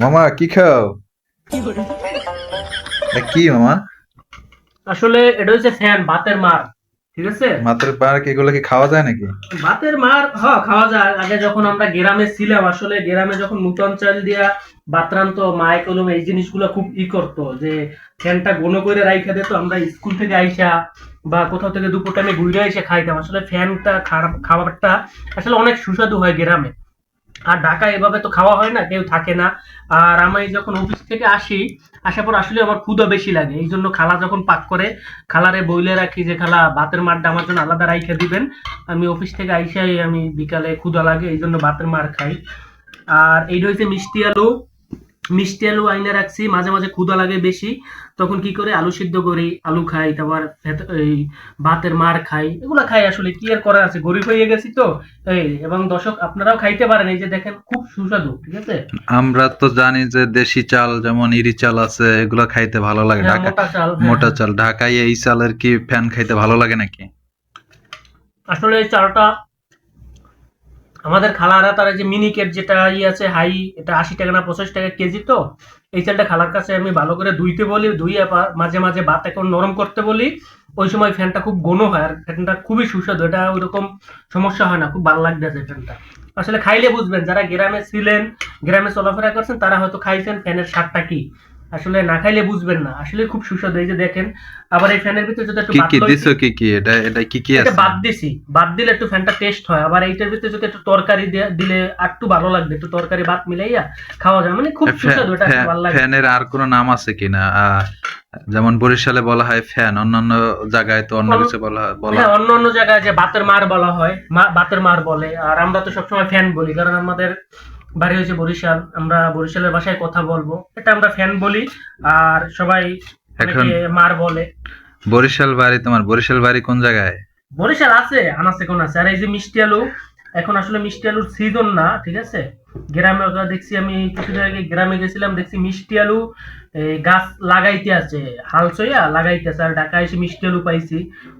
মামা কি খাও? কি মামা? আসলে এটা হচ্ছে ফ্যান ভাতের মার ঠিক আছে? মাত্র পার কি এগুলো কি খাওয়া যায় নাকি? ভাতের মার হ্যাঁ খাওয়া যায়। আগে যখন আমরা গ্রামে ছিলাম আসলে গ্রামে যখন নূতন চাল দিয়া বাতরান্ত মায়ে কলম এই জিনিসগুলো খুব ই করতো যে ফ্যানটা ঘন করে রাইখা দিত আমরা স্কুল থেকে আইসা বা কোথাও থেকে দুপুর টাইমে ঘুরে এসে খাইতাম। আসলে ফ্যানটা খারাপ খাবারটা আসলে অনেক সুস্বাদু হয় গ্রামে। আর ঢাকা এভাবে তো খাওয়া হয় না, কেউ থাকে না। আর আমি যখন অফিস থেকে আসি, আসার পর আসলে আমার ক্ষুদা বেশি লাগে। এই জন্য খালা যখন পাক করে, খালারে বইলে রাখি যে, খালা, ভাতের মারটা আমার জন্য আলাদা রাইখে দিবেন। আমি অফিস থেকে আইসাই আমি বিকালে ক্ষুদা লাগে, এই জন্য ভাতের মার খাই। আর এইটা হয়েছে মিষ্টি আলু। মিষ্টি আলু আইনে রাখছি মাঝে মাঝে ক্ষুদা লাগে বেশি। তখন কি করে? আলু সিদ্ধ করি আলু খাই তারপর এই ভাতের মার খাই। এগুলা খাই আসলে কি আর করার আছে? গরিব হয়ে গেছি তো। এই এবং দর্শক আপনারাও খাইতে পারেন। এই যে দেখেন খুব সুস্বাদু ঠিক আছে? আমরা তো জানি যে দেশি চাল যেমন ইরি চাল আছে এগুলো খাইতে ভালো লাগে। হ্যাঁ, ঢাকা মোটা চাল হ্যাঁ, মোটা। চাল। ঢাকায় এই চালের কি ফ্যান খাইতে ভালো লাগে নাকি? আসলে এই চালটা আমাদের খালারা তারা যে মিনিকেট যেটা ই আছে হাই এটা আশি টাকা না পঁচাশ টাকা কেজি তো, এই চালটা খালার কাছে আমি ভালো করে ধুইতে বলি, ধুইয়ে মাঝে মাঝে ভাত এখন নরম করতে বলি। ওই সময় ফ্যানটা খুব ঘন হয় আর ফ্যানটা খুবই সুস্বাদু, এটা ওইরকম সমস্যা হয় না, খুব ভালো লাগতেছে ফ্যানটা আসলে খাইলে বুঝবেন, যারা গ্রামে ছিলেন, গ্রামে চলাফেরা করছেন, তারা হয়তো খাইছেন ফ্যানের স্বাদটা কি। আসলে না খাইলে বুঝবেন না। আসলে খুব সুস্বাদু। এই যে দেখেন আবার এই ফ্যানের ভিতরে যদি একটু কি কি দিছো কি কি? এটা এটা কি কি আছে? বাদ দিছি। বাদ দিলে একটু ফ্যানটা টেস্ট হয়। আবার এইটার ভিতরে যদি একটু তরকারি দিলে একটু ভালো লাগবে। একটু তরকারি ভাত মিলাইয়া খাওয়া যায়। মানে খুব সুস্বাদু এটা ভালো লাগে। ফ্যানের আর কোনো নাম আছে কিনা যেমন বরিশালে বলা হয় ফ্যান অন্যান্য জায়গায় তো অন্য কিছু বলা বলা হ্যাঁ অন্য অন্য জায়গায় যে বাতের মার বলা হয়। মা- বাতের মার বলে। আর আমরা তো সবসময় ফ্যান বলি কারণ আমাদের বাড়ি হয়েছে বরিশাল। আমরা বরিশালের ভাষায় কথা বলব। এটা আমরা ফ্যান বলি আর সবাই এখন- মার বলে। বরিশাল বাড়ি তোমার বরিশাল বাড়ি কোন জায়গায়? বরিশাল আছে আনাচে কোন আছে। আর এই যে মিষ্টি আলু এখন আসলে মিষ্টি আলুর সিজন না ঠিক আছে? গ্রামে দেখছি আমি কিছুদিন আগে গ্রামে গেছিলাম দেখছি মিষ্টি আলু গাছ লাগাইতে আছে হাল চইয়া লাগাইতে আছে আর ঢাকায় এসে মিষ্টি আলু পাইছি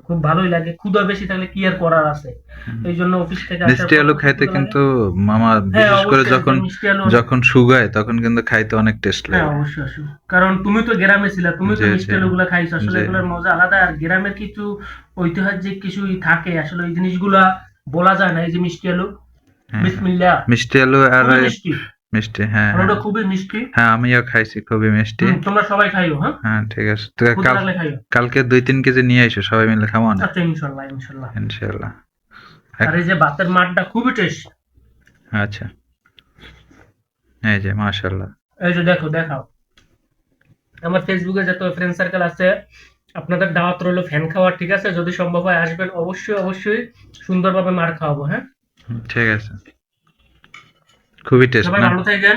খুব ভালোই লাগে ক্ষুদা বেশি থাকলে কি আর করার আছে? এই জন্য অফিস থেকে মিষ্টি আলু খাইতে কিন্তু মামা হ্যাঁ, বিশেষ করে যখন আলু যখন শুকায় তখন কিন্তু খাইতে অনেক টেস্ট হ্যাঁ লাগে অবশ্যই অবশ্যই। কারণ তুমি তো গ্রামে ছিলা তুমি তো মিষ্টি জি। আলুগুলা খাইছো আসলে। এগুলোর মজা আলাদা আর গ্রামের কিছু ঐতিহাসিক কিছুই থাকে আসলে ওই জিনিসগুলা বলা যায় না এই যে মিষ্টি আলু হ্যাঁ। বিসমিল্লাহ। মিষ্টি আলু আর মিষ্টি। মিষ্টি হ্যাঁ হ্যাঁ। ওটা খুবই মিষ্টি। হ্যাঁ আমিও খাইছি খুবই মিষ্টি। তোমরা সবাই খাইও হ্যাঁ? হ্যাঁ ঠিক আছে। তো কাল কালকে দুই তিন কেজি নিয়ে আইসো সবাই মিলে খাব না? আচ্ছা ইনশাল্লাহ ইনশাল্লাহ। ইনশাল্লাহ। আর এই যে ভাতের মাঠটা খুবই টেস্ট আচ্ছা। এই যে মাশাল্লাহ। এই যে দেখো দেখাও। আমার ফেসবুকে যত ফ্রেন্ড সার্কেল আছে আপনাদের দাওয়াত রইল ফ্যান খাওয়ার ঠিক আছে? যদি সম্ভব হয় আসবেন অবশ্যই অবশ্যই সুন্দরভাবে মার খাওয়াবো হ্যাঁ? ঠিক আছে। খুবই টেস্ট সবাই ভালো থাকেন।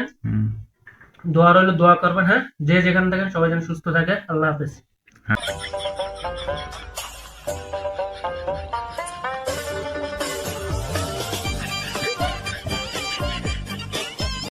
দোয়া রইল দোয়া করবেন হ্যাঁ? যে যেখানে থাকেন সবাই যেন সুস্থ থাকে আল্লাহ হাফেজ।